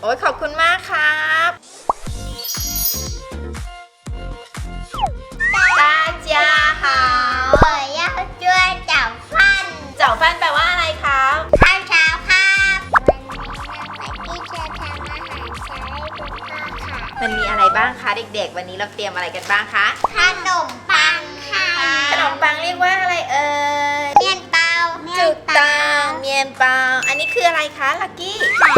โอ้ยขอบคุณมากครับ大家好 我要做早饭 เจ้าฟันแปลว่าอะไรครับ ข้าวเช้าครับวันนี้น้องปักกี้จะทำอาหารเช้าให้คุณพ่อค่ะ มันมีอะไรบ้างคะเด็กๆ วันนี้เราเตรียมอะไรกันบ้างคะ ขนมปังค่ะ ขนมปังเรียกว่าอะไรเอ่ย เมียนเปา จุกตางเมียนเปาอันนี้คืออะไรคะลักกี้ ไข่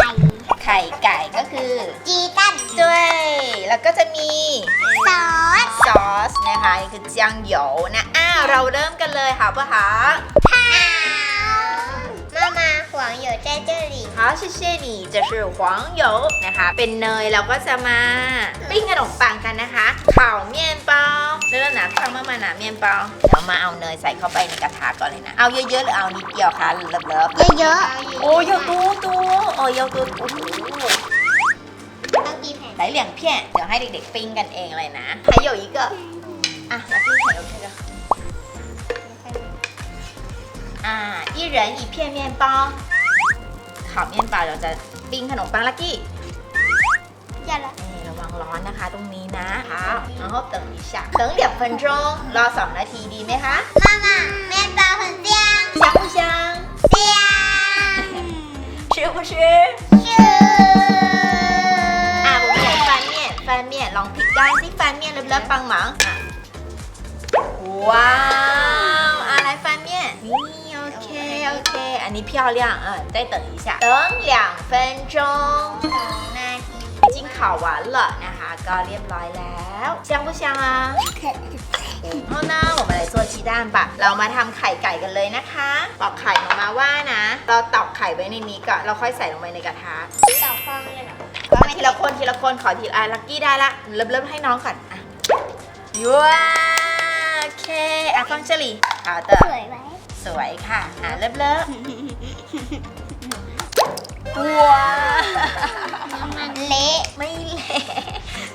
ไข่ไก่ก็คือ จีตัน ด้วย แล้วก็จะมี ซอส ซอสนะคะนี่คือ酱油นะอ้าวเราเริ่มกันเลยค่ะปะคะ ข้าวมามาหวังอยู่在这里好谢谢你这是黄油นะคะ เป็นเนยเราก็จะมาปิ้งขนมปังกันนะคะข่าวเมียนเปาเริ่มนะฟังมามาหนาเมียนเปาเดี๋ยวมาเอาเนยใส่เข้าไปในกระทะก่อนเลยนะ เอาเยอะๆหรือเอานิดเดียวคะเลิฟเลิฟ เยอะ โอ้ยตัวตัวโอ้ยตัวโอ้โห ต้อง ตีแผ่น หลายเหลี่ยงเพี้ยนเดี๋ยวให้เด็กๆปิ้งกันเองเลยนะ还有一个อ่ะแล้วพี่ใส่โอเคก็อ่า一人一片面包烤面包เราจะปิ้งขนมปังลักกี้ อย่าละ นี่ระวังร้อนนะคะตรงนี้นะคะ然后等一下等两分钟รอสองนาทีดีไหมคะ มามาเมียนเปา很香香不香香吃不吃 ลองพลิกด้านสิ翻面เริ่มๆ帮忙อ่ะว้าวอะไร翻面นี่โอเคโอเคอันนี้漂亮嗯再等一下等两分钟 สองนาที 已经烤完了นะคะก็เรียบร้อยแล้ว香不香啊เอานะ我们来做鸡蛋吧เรามาทำไข่ไก่กันเลยนะคะตอกไข่มามาว่านะ เราตอกไข่ไว้ในนี้ก่อนเราค่อยใส่ลงไปในกระทะ ต่อฟองเลยเหรอ มา ทีละคนทีละคนขอทีละอะลักกี้ได้ละเริ่มเริ่มให้น้องก่อนอะว้าโอเคอะฟังเฉลี่好的สวยไหมสวยค่ะอะเริ่มเริ่มว้ามันเละไม่เละ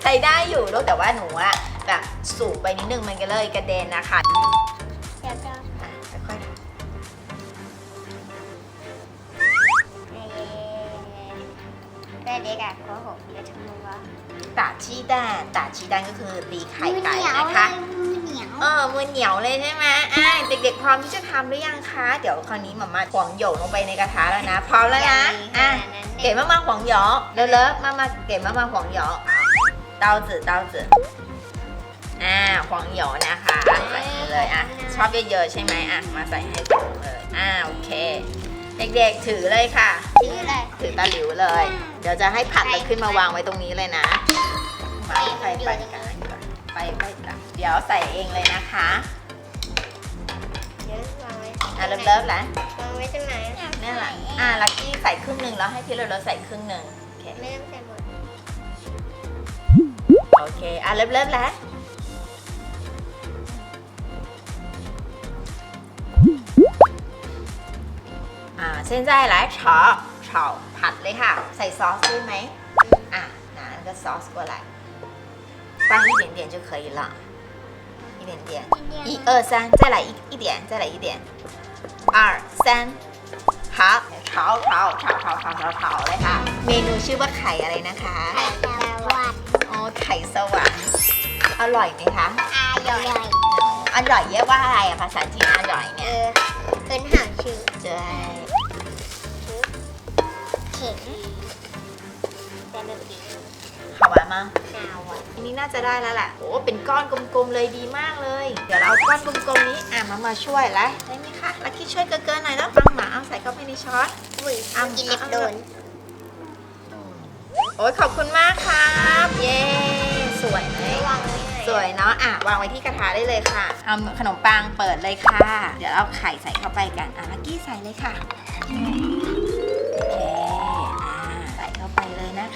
ใช้ได้อยู่ลูกแต่ว่าหนูอะแบบสูงไปนิดนึงมันก็เลยกระเด็นนะคะเดี๋ยวจะ แม่เล็กอะโกหกเยอะจังเลยวะตาชี้แดนตาชี้แนก็คือตีไข่ไก่นะคะเออมือเหนียวเลยใช่ไหมอะเด็กๆพร้อมที่จะทำหรือยังคะ เดี๋ยวคราวนี้มามาขวางหยกลงไปในกระทะแล้วนะ พร้อมแล้วนะ อะ เก๋มามาขวางหยกเร็วๆมามาเก๋มามาขวางหยกเต้าจื่อเต้าจื่ออ่าขวางหยกนะคะใส่เลยอะ ชอบเยอะๆใช่ไหมอะ มาใส่ให้เลย อ่าโอเค เด็กๆถือเลยค่ะ ชื่ออะไรถือตะหลิวเลย เดี๋ยวจะให้ผัดแล้วขึ้นมาวางไว้ตรงนี้เลยนะมาไฟไปกันไปไปกันเดี๋ยวใส่เองเลยนะคะเดี๋ยววางไว้อะเริ่มเริ่มแล้ววางไว้ตรงไหนเนี่ยแหละอะลักกี้ใส่ครึ่งหนึ่งแล้วให้พี่เลิฟใส่ครึ่งหนึ่งโอเคไม่ต้องใส่หมดโอเคอะเริ่มเริ่มแล้ว อ่า现在来炒炒ผัดเลยค่ะ ใส่ซอสด้วยไหมอ่ะ拿那个 sauce 过来放一点点就可以了一点点一二三，再来一一点，再来一点，二三，好，炒炒炒炒炒炒炒เลยค่ะ เมนูชื่อว่าไข่อะไรนะคะ ไข่ดาววัด อ๋อไข่สวรรค์อร่อยไหมคะ อร่อย อร่อยเรียกว่าอะไรอะภาษาจีนอร่อย เอ เนี่ย อเป็นหางชื่อ ใช่ ถึงแต่หนึ่งทีาวหวานอันนี้น่าจะได้แล้วแหละโอ้เป็นก้อนกลมๆเลยดีมากเลย เดี๋ยวเราเอาก้อนกลมๆนี้อะมามาช่วยแล้วได้ไหมคะลักกี้ช่วยเกินๆหน่อยเนาะปังหมาเอาใส่เข้าไปในช้อน อุ้ยเอากินเล็บโดน โอ้ยขอบคุณมากครับ เย้สวยไหมสวยเนาะอะวางไว้ที่กระทะได้เลยค่ะเอาขนมปังเปิดเลยค่ะ เดี๋ยวเอาไข่ใส่เข้าไปกันอะลักกี้ใส่เลยค่ะ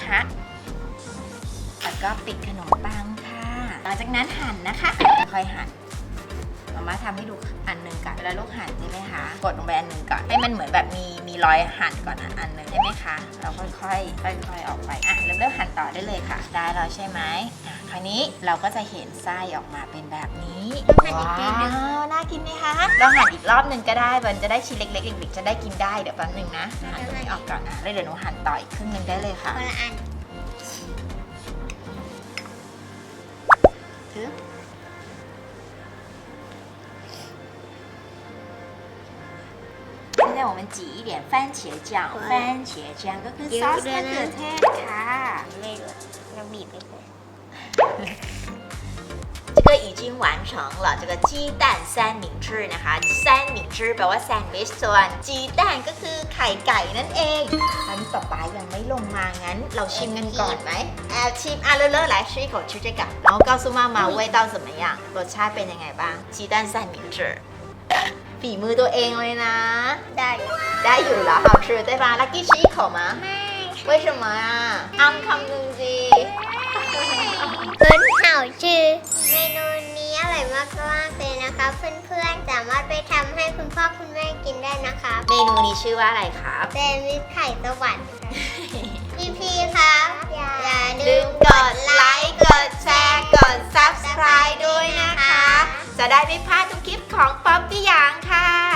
นะคะ แล้วก็ปิดขนมปังค่ะ หลังจากนั้นหั่นนะคะ ค่อยหั่นมาม่าทำให้ดูอันหนึ่งก่อนเวลาลูกหั่นใช่ไหมคะ กดลงไปอันหนึ่งก่อน ให้มันเหมือนแบบมีมีรอยหั่นก่อนอันหนึ่งใช่ไหมคะ เราค่อยๆค่อยๆออกไป อะเริ่มเริ่ม หั่นต่อได้เลยค่ะ ได้แล้วใช่ไหมอะคราวนี้เราก็จะเห็นไส้ออกมาเป็นแบบนี้หั่นอีกทีหนึ่งว้าวน่ากินไหมคะเราหั่นอีกรอบหนึ่งก็ได้มันจะได้ชิ้นเล็กๆเด็กๆจะได้กินได้เดี๋ยวแป๊บหนึงนะหั่นตรงนี้ออกก่อนอะแล้วเดี๋ยวหนูหั่นต่ออีกครึ่งหนึงได้เลยค่ะคนละอัน 现在我们挤一点番茄酱，对番茄酱ก็คือ เย ซอ อะ ส ด้วย มะ นะ เขือเทศค่ะ ไม่รู้เราบีบไปเลย 这个已经完成了这个鸡蛋三明治นะคะ三明治แปลว่าแซนด์วิชส่วน鸡蛋ก็คือไข่ไก่นั่นเองอันนี้ป๊าป๊ายังไม่ลงมางั้น เราชิมกันก่อนไหมแอบชิมอ่ะเลอะๆ来吃一口吃这个然后告诉妈妈味道怎么样รสชาติเป็นยังไงบ้าง鸡蛋三明治 ฝีมือตัวเองเลยนะ ได้ ได้อยู่แล้ว好吃对吧ลักกี้吃一口吗 ไม่ 为什么啊อ้ำคำหนึ่งสิ เพิ่นเห่าชื่อ เมนูนี้อร่อยมากมากๆเลยนะคะ เพื่อนๆ สามารถไปทำให้คุณพ่อคุณแม่กินได้นะคะ เมนูนี้ชื่อว่าอะไรครับ แซนด์วิชไข่สวรรค์ค่ะพี่พีครับ อย่า ลื ลื ม ม กดไลค์ กดแชร์ กด subscribe ด้วยนะคะ จะได้ไม่พลาดทุกคลิปของป๊อปปี้หยางค่ะ